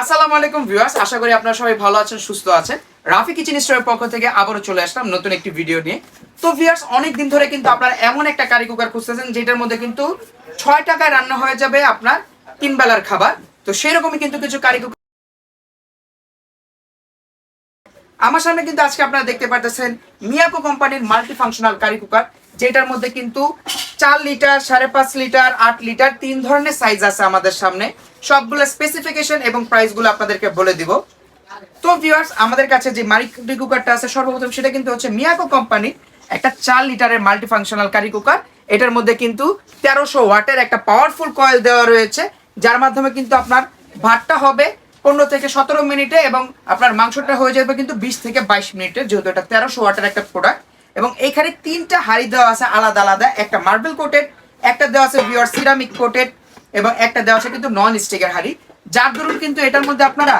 আসসালামু আলাইকুম ভিউয়ার্স, আশা করি আপনারা সবাই ভালো আছেন, সুস্থ আছেন। রাফি কিচেন স্টোরের পক্ষ থেকে আবারও চলে আসলাম নতুন একটি ভিডিও নিয়ে। তো ভিউয়ার্স অনেক দিন ধরে কিন্তু আপনারা এমন একটা কারি কুকার খুঁজতেছেন, যেটার মধ্যে কিন্তু ছয় টাকায় রান্না হয়ে যাবে আপনার তিন বেলার খাবার। তো সেরকমই কিন্তু কিছু কারি কুকার আমার সামনে কিন্তু আজকে আপনারা দেখতে পাচ্ছেন মিয়াকো কোম্পানির মাল্টি ফাংশনাল কারি কুকার যেটার মধ্যে কিন্তু চার লিটার সাড়ে পাঁচ লিটার আট লিটার তিন ধরনের সাইজ আছে আমাদের সামনে। সবগুলো স্পেসিফিকেশন এবং প্রাইসগুলো আপনাদেরকে বলে দিব। তো ভিউয়ার্স আমাদের কাছে যে মাল্টি কুকারটা আছে, সর্বপ্রথম সেটা কিন্তু হচ্ছে মিয়াকো কোম্পানি একটা চার লিটারের মাল্টি ফাংশনাল কারি কুকার এটার মধ্যে কিন্তু তেরোশো ওয়াটের একটা পাওয়ারফুল কয়েল দেওয়া রয়েছে, যার মাধ্যমে কিন্তু আপনার ভাতটা হবে পনেরো থেকে সতেরো মিনিটে এবং আপনার মাংসটা হয়ে যাবে কিন্তু বিশ থেকে বাইশ মিনিটে, যেহেতু এটা তেরোশো ওয়াটের একটা প্রোডাক্ট এবং এখানে তিনটা হাড়ি দেওয়া আছে আলাদা আলাদা, একটা মার্বেল কোটেড একটা দেওয়া আছে বিয়ার সিরামিক কোটেড এবং একটা দেওয়া আছে কিন্তু নন স্টিকের হাড়ি। যার দরুন কিন্তু এটার মধ্যে আপনারা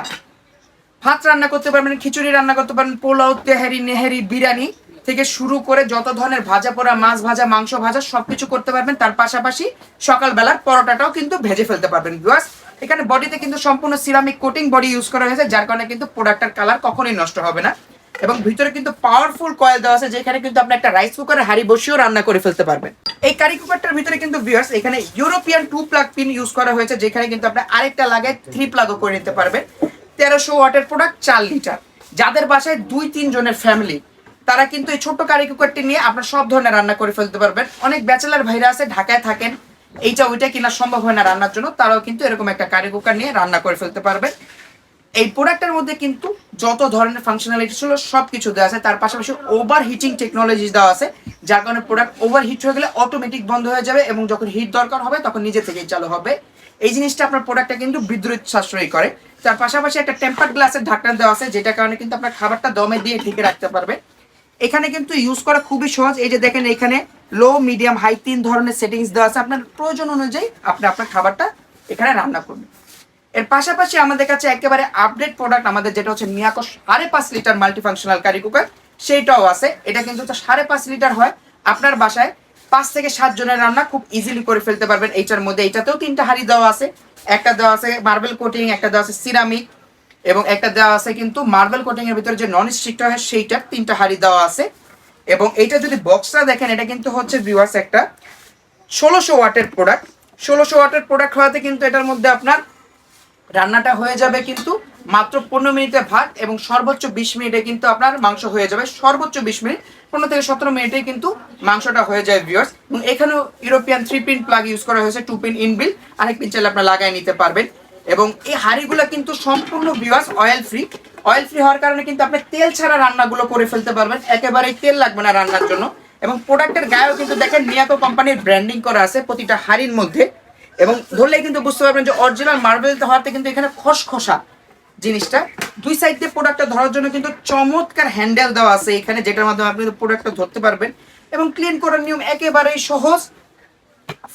ভাত রান্না করতে পারবেন, খিচুড়ি রান্না করতে পারবেন, পোলাও, তেহারি, নেহারি, বিরিয়ানি থেকে শুরু করে যত ধরনের ভাজা পোড়া, মাছ ভাজা, মাংস ভাজা সবকিছু করতে পারবেন। তার পাশাপাশি সকালবেলার পরোটাটাও কিন্তু ভেজে ফেলতে পারবেন বিকজ এখানে বডিতে কিন্তু সম্পূর্ণ সিরামিক কোটিং বডি ইউজ করা হয়েছে, যার কারণে কিন্তু প্রোডাক্টের কালার কখনোই নষ্ট হবে না। এবং ভিতরে কিন্তু পাওয়ারফুল কয়েল দেওয়া আছে, যেখানে কিন্তু আপনি একটা রাইস কুকারে হাড়ি বসিয়েও রান্না করে ফেলতে পারবেন। এই কারি কুকারটার ভিতরে কিন্তু ভিউয়ার্স এখানে European two plug pin use করা হয়েছে, যেখানে কিন্তু আপনি আরেকটা লাগায় থ্রি প্লাগও করে নিতে পারবেন। তেরোশো ওয়াটের প্রোডাক্ট চার লিটার যাদের বাসায় দুই, তিন জনের ফ্যামিলি তারা কিন্তু এই ছোট্ট কারি কুকারটি নিয়ে আপনার সব ধরনের রান্না করে ফেলতে পারবেন। অনেক ব্যাচেলার ভাইরা আছে, ঢাকায় থাকেন, এইটা ওইটা কিনা সম্ভব হয় না রান্নার জন্য, তারাও কিন্তু এরকম একটা কারি কুকার নিয়ে রান্না করে ফেলতে পারবেন। এই প্রোডাক্টের মধ্যে কিন্তু যত ধরনের ফাংশনালিটি ছিল সব কিছু দেওয়া আছে। তার পাশাপাশি ওভার হিটিং টেকনোলজি দেওয়া আছে, যার কারণে প্রোডাক্ট ওভার হিট হয়ে গেলে অটোমেটিক বন্ধ হয়ে যাবে এবং যখন হিট দরকার হবে, তখন নিজে থেকেই চালু হবে। এই জিনিসটা আপনার প্রোডাক্টটা কিন্তু বিদ্যুৎ সাশ্রয়ী করে। তার পাশাপাশি একটা টেম্পার গ্লাসের ঢাকনা দেওয়া আছে, যেটার কারণে কিন্তু আপনার খাবারটা দমে দিয়ে ঢেকে রাখতে পারবে এখানে কিন্তু ইউজ করা খুবই সহজ। এই যে দেখেন, এখানে লো মিডিয়াম হাই তিন ধরনের সেটিংস দেওয়া আছে। আপনার প্রয়োজন অনুযায়ী আপনি আপনার খাবারটা এখানে রান্না করবেন। এর পাশাপাশি আমাদের কাছে একেবারে আপডেট প্রোডাক্ট আমাদের যেটা হচ্ছে মিয়াকো সাড়ে পাঁচ লিটার মাল্টিফাংশনাল কারি কুকার সেইটাও আছে। এটা কিন্তু সাড়ে পাঁচ লিটার হয়। আপনার বাসায় পাঁচ থেকে সাত জনের রান্না খুব ইজিলি করে ফেলতে পারবেন। এইটার মধ্যে এইটাতেও তিনটা হাড়ি দেওয়া আছে। একটা দেওয়া আছে মার্বেল কোটিং একটা দেওয়া আছে সিরামিক এবং একটা দেওয়া আছে কিন্তু মার্বেল কোটিং এর ভিতরে যে নন স্টিকটা হয়, সেইটার তিনটা হাড়ি দেওয়া আছে। এবং এইটা যদি বক্সটা দেখেন, এটা কিন্তু হচ্ছে ভিউয়ার্স একটা ষোলোশো ওয়াটের প্রোডাক্ট ষোলোশো ওয়াটের প্রোডাক্ট হওয়াতে কিন্তু এটার মধ্যে আপনার রান্নাটা হয়ে যাবে কিন্তু মাত্র পনেরো মিনিটে ভাত এবং সর্বোচ্চ বিশ মিনিটে কিন্তু আপনার মাংস হয়ে যাবে। সর্বোচ্চ বিশ মিনিট, পনেরো থেকে সতেরো মিনিটে কিন্তু মাংসটা হয়ে যায় ভিউয়ার্স এবং এখানেও European three pin plug use করা হয়েছে টু পিন ইনবিল আরেক পিন চাইলে আপনার লাগাই নিতে পারবেন। এবং এই হাঁড়িগুলো কিন্তু সম্পূর্ণ viewers oil free oil free হওয়ার কারণে কিন্তু আপনি তেল ছাড়া রান্নাগুলো করে ফেলতে পারবেন। একেবারেই তেল লাগবে না রান্নার জন্য। এবং প্রোডাক্টের গায়েও কিন্তু দেখেন মিয়াকো কোম্পানির ব্র্যান্ডিং করা আছে প্রতিটা হাঁড়ির মধ্যে। এবং ধরলেই কিন্তু বুঝতে পারবেন যে অরিজিনাল মার্বেল হওয়াতে কিন্তু এখানে খসখসা জিনিসটা। দুই সাইড দিয়ে প্রোডাক্টটা ধরার জন্য কিন্তু চমৎকার হ্যান্ডেল দেওয়া আছে এখানে, যেটার মাধ্যমে আপনি প্রোডাক্টটা ধরতে পারবেন। এবং ক্লিন করার নিয়ম একেবারেই সহজ।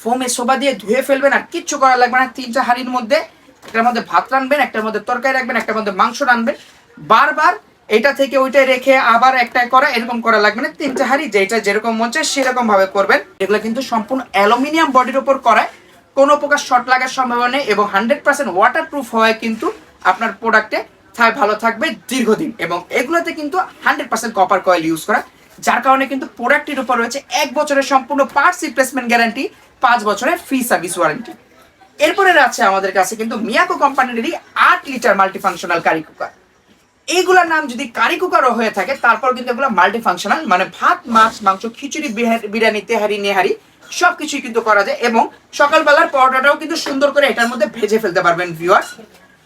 ফোমে সোবা দিয়ে ধুয়ে ফেলবেন আর কিচ্ছু করা লাগবে না। তিনটা হাঁড়ির মধ্যে একটার মধ্যে ভাত রানবেন, একটার মধ্যে তরকারি রাখবেন, একটার মধ্যে মাংস রানবেন। বারবার এটা থেকে ওইটাই রেখে আবার একটা করা, এরকম করা লাগবে না। তিনটা হাঁড়ি যেটা যেরকম মন চায় সেরকম ভাবে করবেন। এগুলো কিন্তু সম্পূর্ণ অ্যালুমিনিয়াম বডির উপর করায়। কোনো প্রকার শর্ট লাগার সম্ভাবনা নেই এবং হান্ড্রেড পার্সেন্ট ওয়াটার প্রুফ হয় কিন্তু আপনার প্রোডাক্টে ভালো থাকবে দীর্ঘদিন এবং এগুলোতে কিন্তু hundred percent copper coil use করা। যার কারণে কিন্তু প্রোডাক্টটির উপর রয়েছে এক বছরের সম্পূর্ণ পার্টস রিপ্লেসমেন্ট গ্যারান্টি পাঁচ বছরের ফ্রি সার্ভিস ওয়ারেন্টি এরপরে আছে আমাদের কাছে কিন্তু মিয়াকো কোম্পানিরই আট লিটার মাল্টিফাংশনাল কারি কুকার এইগুলোর নাম যদি কারি কুকারও হয়ে থাকে, তারপর কিন্তু এগুলো মাল্টি ফাংশনাল মানে ভাত, মাছ, মাংস, খিচুড়ি বিরিয়ানি, তেহারি, নেহারি সব কিছুই কিন্তু করা যায় এবং সকালবেলার পরোটাটাও কিন্তু সুন্দর করে এটার মধ্যে ভেজে ফেলতে পারবেন ভিউয়ার্স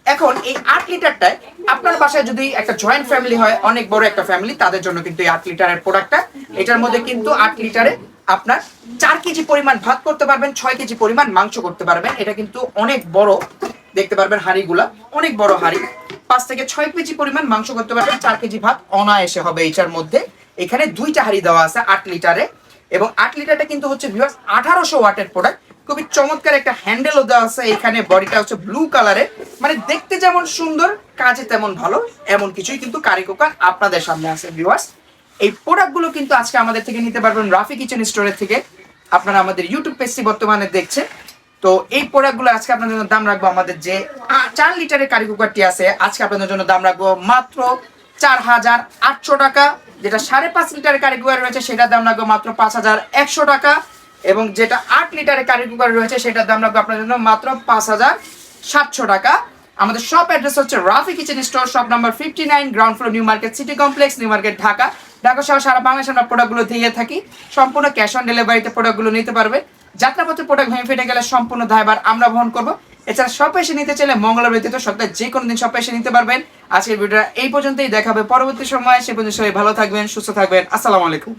এখন এই আট লিটারটায় আপনার বাসায় যদি একটা জয়েন্ট ফ্যামিলি হয়, অনেক বড় একটা ফ্যামিলি তাদের জন্য কিন্তু এই আট লিটারের প্রোডাক্টটা এটার মধ্যে কিন্তু আট লিটারে আপনার চার কেজি পরিমাণ ভাত করতে পারবেন, ছয় কেজি পরিমাণ মাংস করতে পারবেন। এটা কিন্তু অনেক বড়, দেখতে পারবেন হাঁড়িগুলা, অনেক বড় হাঁড়ি। পাঁচ থেকে ছয় কেজি পরিমাণ মাংস করতে পারবেন, চার কেজি ভাত। অনায়াসে হবে এইটার মধ্যে। এখানে দুইটা হাঁড়ি দেওয়া আছে আট লিটারে। এবং আট লিটারটা কিন্তু হচ্ছে ভিউয়ার্স আঠারোশো ওয়াটের প্রোডাক্ট খুবই চমৎকার একটা হ্যান্ডেলও দেওয়া আছে। এখানে বডিটা হচ্ছে ব্লু কালারের মানে দেখতে যেমন সুন্দর, কাজে তেমন ভালো। এমন কিছুই কিন্তু কারি কুকার আপনাদের সামনে আছে ভিউয়ার্স এই প্রোডাক্টগুলো কিন্তু আজকে আমাদের থেকে নিতে পারবেন রাফি কিচেন স্টোরের থেকে। আপনারা আমাদের ইউটিউব পেজটি বর্তমানে দেখছেন। তো এই প্রোডাক্টগুলো আজকে আপনাদের জন্য দাম রাখব আমাদের যে চার লিটারের কারি কুকারটি আছে। আজকে আপনাদের জন্য দাম রাখব মাত্র চার হাজার আটশো টাকা, যেটা সাড়ে পাঁচ লিটারের কারি কুকার রয়েছে, সেটার দাম রাখব মাত্র পাঁচ হাজার একশো টাকা, এবং যেটা আট লিটারের কারি কুকার রয়েছে, সেটার দাম রাখব আপনাদের জন্য মাত্র পাঁচ হাজার সাতশো টাকা। আমাদের শপ অ্যাড্রেস হচ্ছে Rafi kitchen store shop number fifty nine ground floor new market city complex new market Dhaka Dhaka সহ সারা বাংলাদেশে আমরা প্রোডাক্টগুলো দিয়ে থাকি। সম্পূর্ণ ক্যাশ অন ডেলিভারিতে প্রোডাক্টগুলো নিতে পারবে। যাত্রাপথে প্রোডাক্ট ভেঙে ফেটে গেলে সম্পূর্ণ দায়ভার আমরা বহন করব। এছাড়া শপে এসে নিতে চাইলে মঙ্গলবার ব্যতীত সপ্তাহে যে কোনো দিন শপে এসে নিতে পারবেন। আজকের ভিডিওটা এই পর্যন্তই। দেখাবে পরবর্তী সময়। সে পর্যন্ত সবাই ভালো থাকবেন, সুস্থ থাকবেন। আসসালামু আলাইকুম।